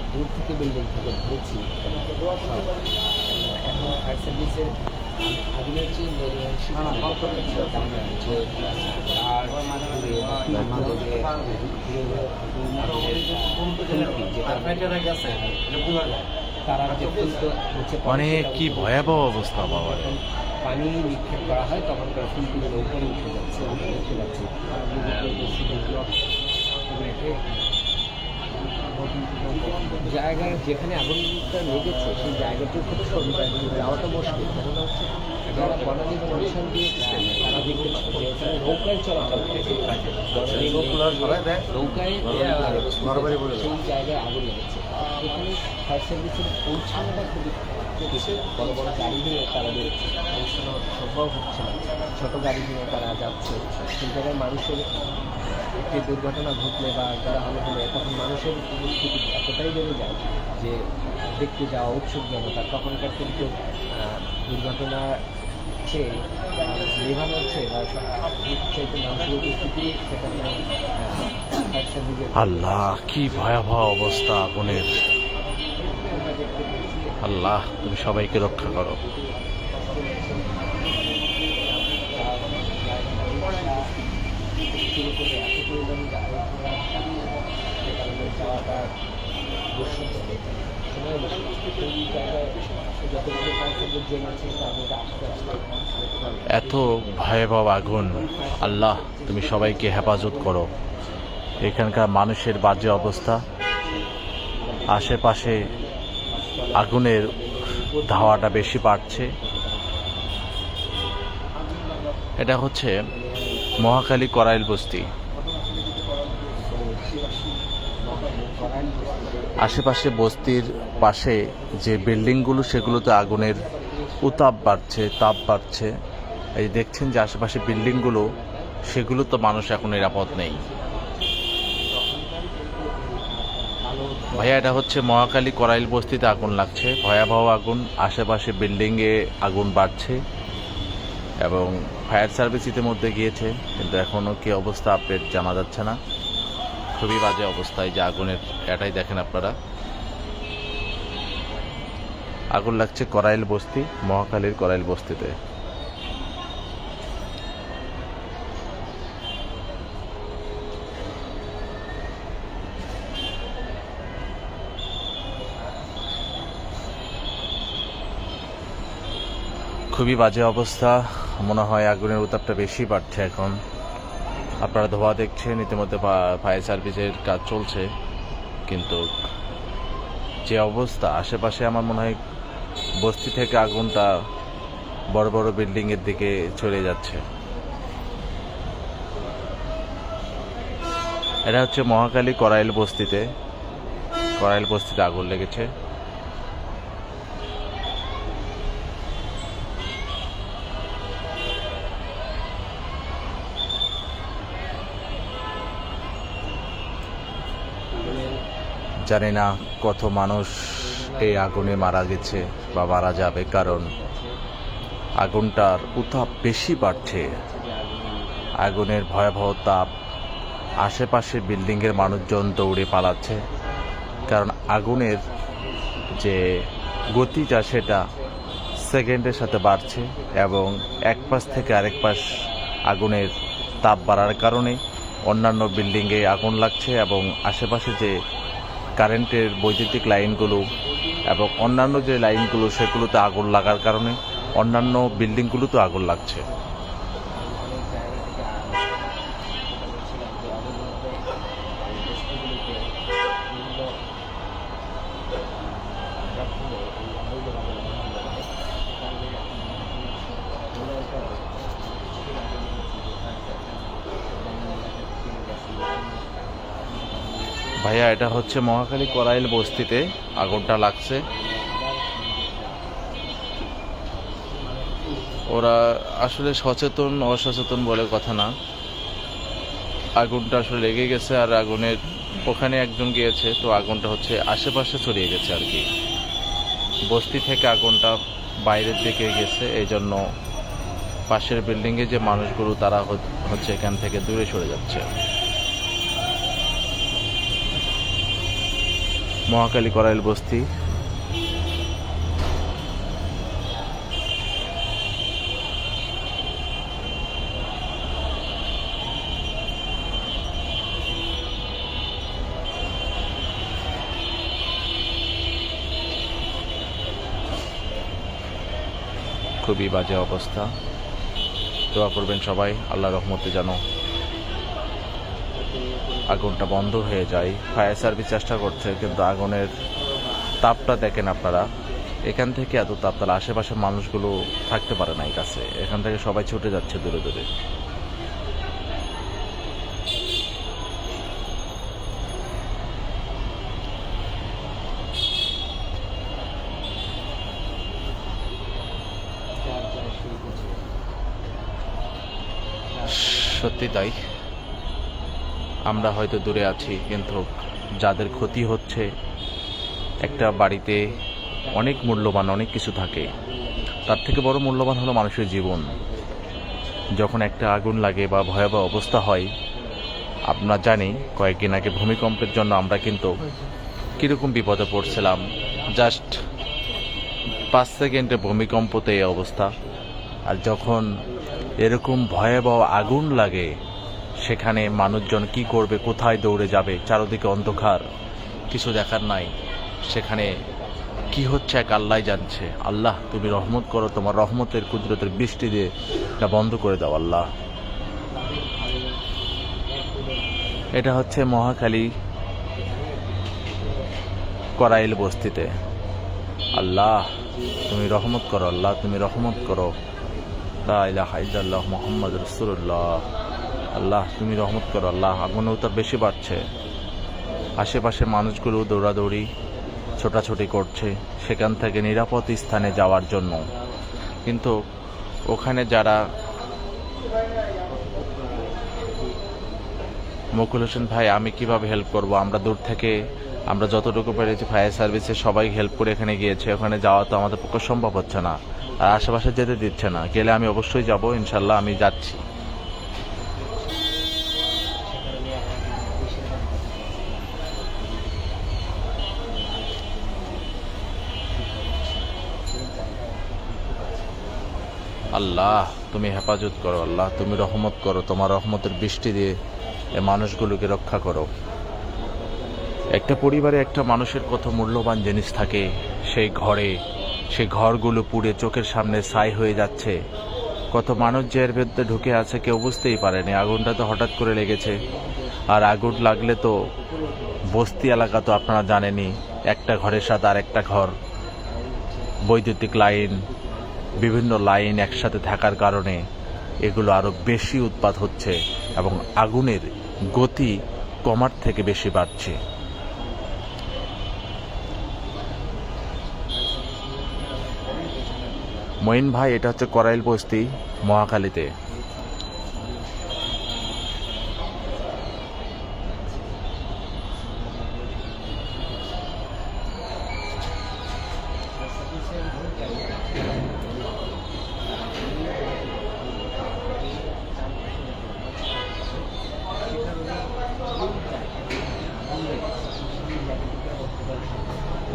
অনেক দূর থেকে বিল্ডিং থেকে ধরেছি। এখন ফায়ার সার্ভিসের যে মানে কি ভয়াবহ অবস্থা বাবা পানি নিক্ষেপ করা হয় তখন তার ফুলগুলো উপরে উঠে যাচ্ছে আমরা দেখতে জায়গার যেখানে আগুনটা লেগেছে সেই জায়গাটি খুব সরু যাওয়াটা মুশকিল কারণ হচ্ছে যারা বনানী কমিশন দিয়েছে তারা দেখতে পাচ্ছে যে এখানে নৌকায় চলাচল নৌকায় সেই জায়গায় আগুন লেগেছে। এখানে ফায়ার সার্ভিসের পৌঁছানোটা খুবই খুবই বড় বড় গাড়ি নিয়ে তারা বেরোচ্ছে। পৌঁছানো সম্ভব হচ্ছে না। ছোট গাড়ি নিয়ে তারা যাচ্ছে। সেই জায়গায় মানুষের একটি দুর্ঘটনা ঘটলে বা যারা হলে তখন মানুষের উপস্থিতি এতটাই বেড়ে যায় যে দেখতে যাওয়া উৎসুক জনতা তখনকার কিন্তু দুর্ঘটনা আল্লাহ, কি ভয়াবহ অবস্থা আগুনের। আল্লাহ, তুমি সবাইকে রক্ষা করো শুরু করে এত পরিমাণ গাড়ি ঘোড়া সে কারণে যাওয়াটা দুঃসাধ্য সময় বেশি সেই জায়গায় যতগুলো কাজের জেনেছি তার মধ্যে আস্তে আস্তে এত ভয়াবহ আগুন। আল্লাহ, তুমি সবাইকে হেফাজত করো। এখানকার মানুষের বাজে অবস্থা। আশেপাশে আগুনের ধাওয়াটা বেশি বাড়ছে। এটা হচ্ছে মহাকালী করাইল বস্তি। আশেপাশে বস্তির পাশে যে বিল্ডিংগুলো, সেগুলোতে আগুনের উতাপ বাড়ছে, তাপ বাড়ছে। এই দেখছেন যে আশেপাশে বিল্ডিংগুলো, সেগুলো তো মানুষ এখন নিরাপদ নেই। ভাইয়া, এটা হচ্ছে মহাকালী করাইল বস্তিতে আগুন লাগছে। ভয়াবহ আগুন, আশেপাশে বিল্ডিংয়ে আগুন বাড়ছে এবং ফায়ার সার্ভিস ইতিমধ্যে গিয়েছে, কিন্তু এখনও কি অবস্থা আপডেট জানা যাচ্ছে না। খুবই বাজে অবস্থায় যে আগুনের এটাই দেখেন আপনারা। আগুন লাগছে করাইল বস্তি মহাকালীর করাইল বস্তিতে। খুবই বাজে অবস্থা, মনে হয় আগুনের উত্তাপটা বেশি বাড়ছে এখন। আপনারা ধোয়া দেখছেন, ইতিমধ্যে ফায়ার সার্ভিসের কাজ চলছে, কিন্তু যে অবস্থা, আশেপাশে আমার মনে হয় বস্তি থেকে আগুনটা বড় বড় বিল্ডিংয়ের দিকে চলে যাচ্ছে। এটা হচ্ছে মহাকালী করাইল বস্তিতে করাইল বস্তিতে আগুন লেগেছে। জানি না কত মানুষ এই আগুনে মারা গেছে বা মারা যাবে, কারণ আগুনটার উত্তাপ বেশি বাড়ছে। আগুনের ভয়াবহ তাপ আশেপাশে বিল্ডিংয়ের মানুষজন দৌড়ে পালাচ্ছে, কারণ আগুনের যে গতিটা সেটা সেকেন্ডের সাথে বাড়ছে এবং এক পাশ থেকে আরেক পাশ আগুনের তাপ বাড়ার কারণে অন্যান্য বিল্ডিংয়ে আগুন লাগছে এবং আশেপাশে যে কারেন্টের বৈদ্যুতিক লাইনগুলো এবং অন্যান্য যে লাইনগুলো, সেগুলোতে আগুন লাগার কারণে অন্যান্য বিল্ডিংগুলোতে আগুন লাগছে। ভাইয়া, এটা হচ্ছে মহাখালী করাইল বস্তিতে আগুনটা লাগছে। ওরা আসলে সচেতন, অসচেতন বলে কথা না। আগুনটা আসলে লেগে গেছে আর আগুনের, ওখানে একজন গিয়েছে, তো আগুনটা হচ্ছে আশেপাশে ছড়িয়ে গেছে আর কি। বস্তি থেকে আগুনটা বাইরের দিকে গেছে এই জন্য পাশের বিল্ডিংয়ে যে মানুষগুলো, তারা হচ- হচ্ছে এখান থেকে দূরে সরে যাচ্ছে। মহাকালী করাইল বস্তি। খুবই বাজে অবস্থা। দোয়া করবেন সবাই আল্লাহ রহমতে যেন আগুনটা বন্ধ হয়ে যায়। ফায়ার সার্ভিস চেষ্টা করছে, কিন্তু আগুনের তাপটা দেখেন আপনারা। এখান থেকে এত তাপ, তাহলে আশেপাশের মানুষগুলো থাকতে পারে না এই কাছে। এখান থেকে সবাই ছুটে যাচ্ছে দূরে দূরে। সত্যি তাই। আমরা হয়তো দূরে আছি, কিন্তু যাদের ক্ষতি হচ্ছে, একটা বাড়িতে অনেক মূল্যবান অনেক কিছু থাকে। তার থেকে বড় মূল্যবান হলো মানুষের জীবন। যখন একটা আগুন লাগে বা ভয়াবহ অবস্থা হয় আমরা জানি কয়েকদিন আগে ভূমিকম্পের জন্য আমরা কিন্তু কীরকম বিপদে পড়ছিলাম। জাস্ট পাঁচ সেকেন্ডে ভূমিকম্পতে এই অবস্থা। আর যখন এরকম ভয়াবহ আগুন লাগে সেখানে মানুষজন কি করবে, কোথায় দৌড়ে যাবে, চারদিকে অন্ধকার, কিছু দেখার নাই। সেখানে কি হচ্ছে এক আল্লাহ জানছে। আল্লাহ, তুমি রহমত করো, তোমার রহমতের কুদরতের বৃষ্টি দিয়ে এটা বন্ধ করে দাও, আল্লাহ। এটা হচ্ছে মহাখালী করাইল বস্তিতে। আল্লাহ, তুমি রহমত করো, আল্লাহ, তুমি রহমত করো। লা মোহাম্মদ রসুল্লাহ আল্লাহ, তুমি রহমত করো আল্লাহ আগুনের উত্তাপ বেশি বাড়ছে। আশেপাশে মানুষগুলো দৌড়াদৌড়ি, ছোটাছুটি করছে সেখান থেকে নিরাপদ স্থানে যাওয়ার জন্য। কিন্তু ওখানে যারা মুকুল হোসেন ভাই, আমি কীভাবে হেল্প করব? আমরা দূর থেকে, আমরা যতটুকু পেরেছি ফায়ার সার্ভিসে সবাই হেল্প করে এখানে গিয়েছে। ওখানে যাওয়া তো আমাদের পক্ষে সম্ভব হচ্ছে না। আর আশেপাশে যেতে দিচ্ছে না। গেলে আমি অবশ্যই যাব ইনশাল্লাহ আমি যাচ্ছি। আল্লাহ, তুমি হেফাজত করো, আল্লাহ, তুমি রহমত করো, তোমার রহমতের বৃষ্টি দিয়ে এ মানুষগুলোকে রক্ষা করো। একটা পরিবারে একটা মানুষের কত মূল্যবান জিনিস থাকে, সেই ঘরে, সেই ঘরগুলো পুড়ে চোখের সামনে ছাই হয়ে যাচ্ছে। কত মানুষ যে এর ভেতরে ঢুকে আছে, কেউ বুঝতেই পারেনি, আগুনটা তো হঠাৎ করে লেগেছে। আর আগুন লাগলে তো বস্তি এলাকা তো আপনারা জানেনই, একটা ঘরের সাথে আর একটা ঘর, বৈদ্যুতিক লাইন বিভিন্ন লাইন একসাথে থাকার কারণে এগুলো আরও বেশি উৎপাদ হচ্ছে এবং আগুনের গতি কমার থেকে বেশি বাড়ছে। মঈন ভাই, এটা হচ্ছে করাইল বস্তি মহাখালীতে।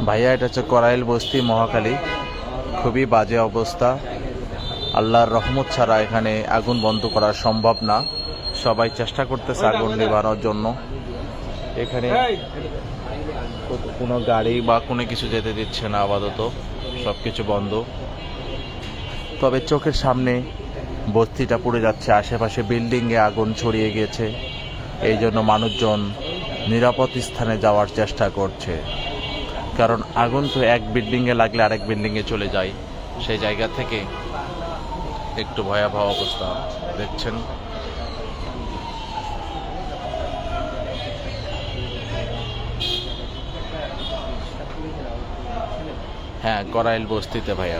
ভাইয়া, এটা হচ্ছে করাইল বস্তি মহাকালী খুবই বাজে অবস্থা। আল্লাহর রহমত ছাড়া এখানে আগুন বন্ধ করা সম্ভব না। সবাই চেষ্টা করতেছে আগুন নেভানোর জন্য। এখানে কোনো গাড়ি বা কোনো কিছু যেতে দিচ্ছে না, আপাতত। সব কিছু বন্ধ। তবে চোখের সামনে বস্তিটা পুড়ে যাচ্ছে। আশেপাশে বিল্ডিংয়ে আগুন ছড়িয়ে গিয়েছে। এই জন্য মানুষজন নিরাপদ স্থানে যাওয়ার চেষ্টা করছে। কারণ আগুন তো এক বিল্ডিংয়ে লাগলে আরেক বিল্ডিংয়ে চলে যায়। সেই জায়গা থেকে একটু ভয়াবহ অবস্থা দেখছেন। হ্যাঁ করাইল বস্তিতে ভাইয়া।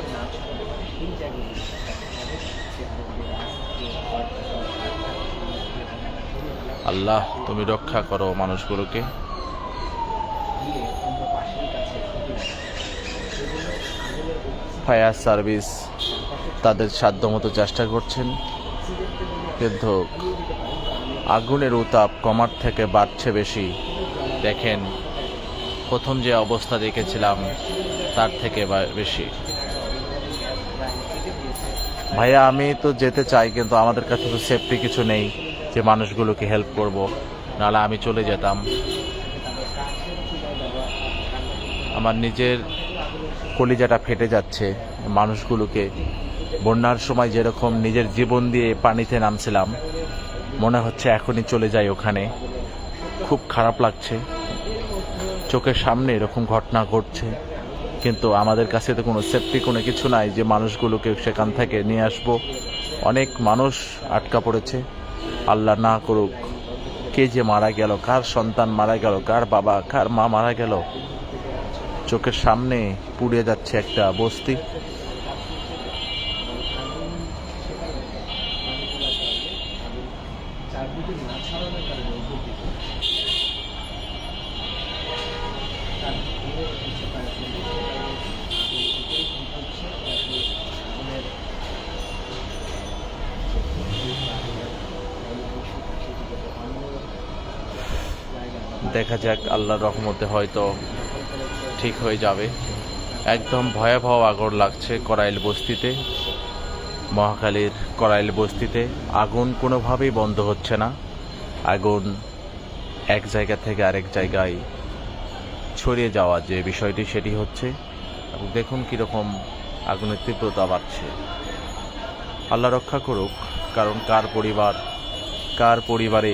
আল্লাহ, তুমি রক্ষা করো মানুষগুলোকে। ফায়ার সার্ভিস তাদের সাধ্যমতো চেষ্টা করছেন। কিন্তু আগুনের উতাপ কমার থেকে বাড়ছে বেশি। দেখেন, প্রথম যে অবস্থা দেখেছিলাম, তার থেকে বেশি। ভাইয়া, আমি তো যেতে চাই, কিন্তু আমাদের কাছে তো সেফটি কিছু নেই, যে মানুষগুলোকে হেল্প করব। নাহলে আমি চলে যেতাম। আমার নিজের কলিজাটা ফেটে যাচ্ছে। মানুষগুলোকে বন্যার সময় যেরকম নিজের জীবন দিয়ে পানিতে নামছিলাম, মনে হচ্ছে এখনই চলে যাই ওখানে। খুব খারাপ লাগছে। চোখের সামনে এরকম ঘটনা ঘটছে। কিন্তু আমাদের কাছে তো কোনো সেফটি কোনো কিছু নাই যে মানুষগুলোকে সেখান থেকে নিয়ে আসব। অনেক মানুষ আটকা পড়েছে। আল্লাহ না করুক, কে যে মারা গেল, কার সন্তান মারা গেল, কার বাবা, কার মা মারা গেল চোখের সামনে পুড়ে যাচ্ছে একটা বস্তি। দেখা যাক আল্লাহর রহমতে হয়তো ঠিক হয়ে যাবে। একদম ভয়াবহ আগুন লাগছে করাইল বস্তিতে। মহাকালীর করাইল বস্তিতে আগুন কোনোভাবেই বন্ধ হচ্ছে না। আগুন এক জায়গা থেকে আরেক জায়গায় ছড়িয়ে যাওয়া যে বিষয়টি, সেটি হচ্ছে দেখুন কীরকম আগুনের তীব্রতা বাড়ছে। আল্লাহ রক্ষা করুক, কারণ কার পরিবার, কার পরিবারে,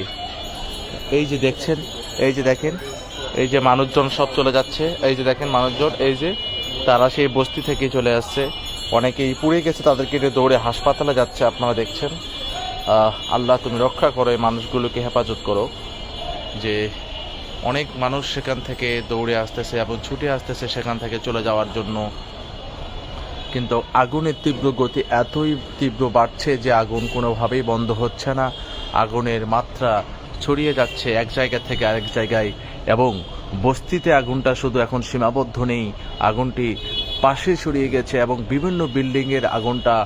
এই যে দেখছেন, এই যে দেখেন এই যে মানুষজন সব চলে যাচ্ছে, এই যে দেখেন মানুষজন, এই যে তারা সেই বস্তি থেকে চলে আসছে। অনেকেই পুড়ে গেছে, তাদেরকে দৌড়ে হাসপাতালে যাচ্ছে, আপনারা দেখছেন। আল্লাহ তুমি রক্ষা করো, এই মানুষগুলোকে হেফাজত করো। যে অনেক মানুষ সেখান থেকে দৌড়ে আসতেছে এবং ছুটে আসতেছে সেখান থেকে চলে যাওয়ার জন্য। কিন্তু আগুনের তীব্র গতি এতই তীব্র বাড়ছে যে আগুন কোনোভাবেই বন্ধ হচ্ছে না। আগুনের মাত্রা ছড়িয়ে যাচ্ছে, এক জায়গা থেকে আরেক জায়গায় এবং বস্তিতে আগুনটা শুধু এখন সীমাবদ্ধ নেই, আগুনটি পাশে ছড়িয়ে গেছে এবং বিভিন্ন বিল্ডিংয়ের আগুনটা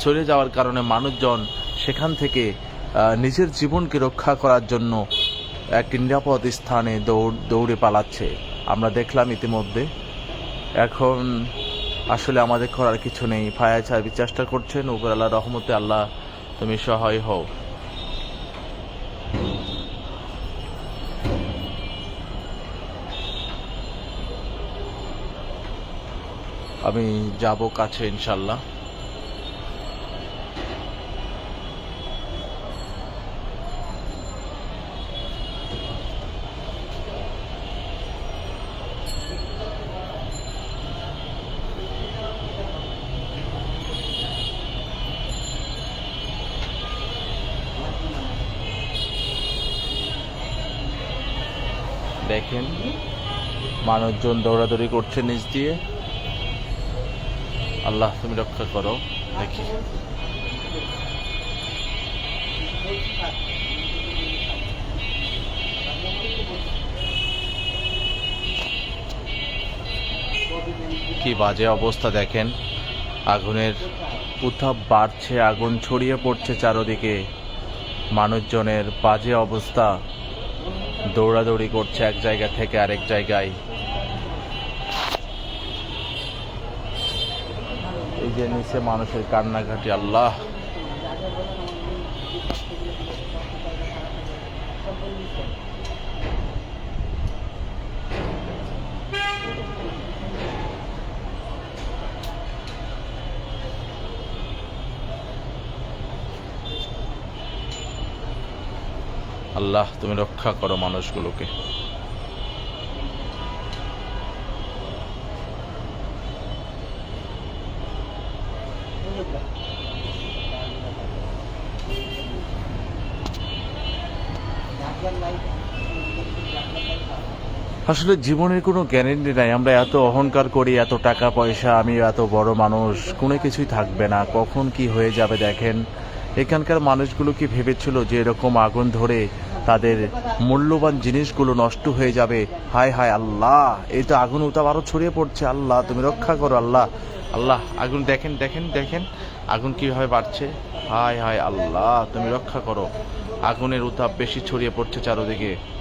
ছড়িয়ে যাওয়ার কারণে মানুষজন সেখান থেকে নিজের জীবনকে রক্ষা করার জন্য একটি নিরাপদ স্থানে দৌড়, দৌড়ে পালাচ্ছে। আমরা দেখলাম ইতিমধ্যে। এখন আসলে আমাদের করার কিছু নেই। ফায়ার সার্ভিস চেষ্টা করছেন। উপর আল্লাহ রহমতে আল্লাহ তুমি সহায় হও। আমি যাব কাছে ইনশাল্লাহ দেখেন মানুষজন দৌড়াদৌড়ি করছে নিচ দিয়ে। আল্লাহ, তুমি রক্ষা করো, দেখি। কি বাজে অবস্থা দেখেন। আগুনের উত্তাপ বাড়ছে, আগুন ছড়িয়ে পড়ছে চারদিকে। মানুষজনের বাজে অবস্থা। দৌড়াদৌড়ি করছে এক জায়গা থেকে আরেক জায়গায়। যে নিচে মানুষের কান্নাকাটি আল্লাহ। আল্লাহ তুমি রক্ষা করো মানুষগুলোকে। আসলে জীবনের কোনো গ্যারেন্টি নাই। আমরা এত অহংকার করি, এত টাকা পয়সা আমি এত বড় মানুষ, কোনো কিছুই থাকবে না। কখন কি হয়ে যাবে দেখেন? এখানকার মানুষগুলো কি ভেবেছিল যে এরকম আগুন ধরে তাদের মূল্যবান জিনিসগুলো নষ্ট হয়ে যাবে? হায় হায় আল্লাহ, এই তো আগুন উতাপ আরও ছড়িয়ে পড়ছে। আল্লাহ, তুমি রক্ষা করো আল্লাহ। আল্লাহ, আগুন দেখেন দেখেন দেখেন, আগুন কীভাবে বাড়ছে? হায় হায় আল্লাহ, তুমি রক্ষা করো। আগুনের উতাপ বেশি ছড়িয়ে পড়ছে চারদিকে।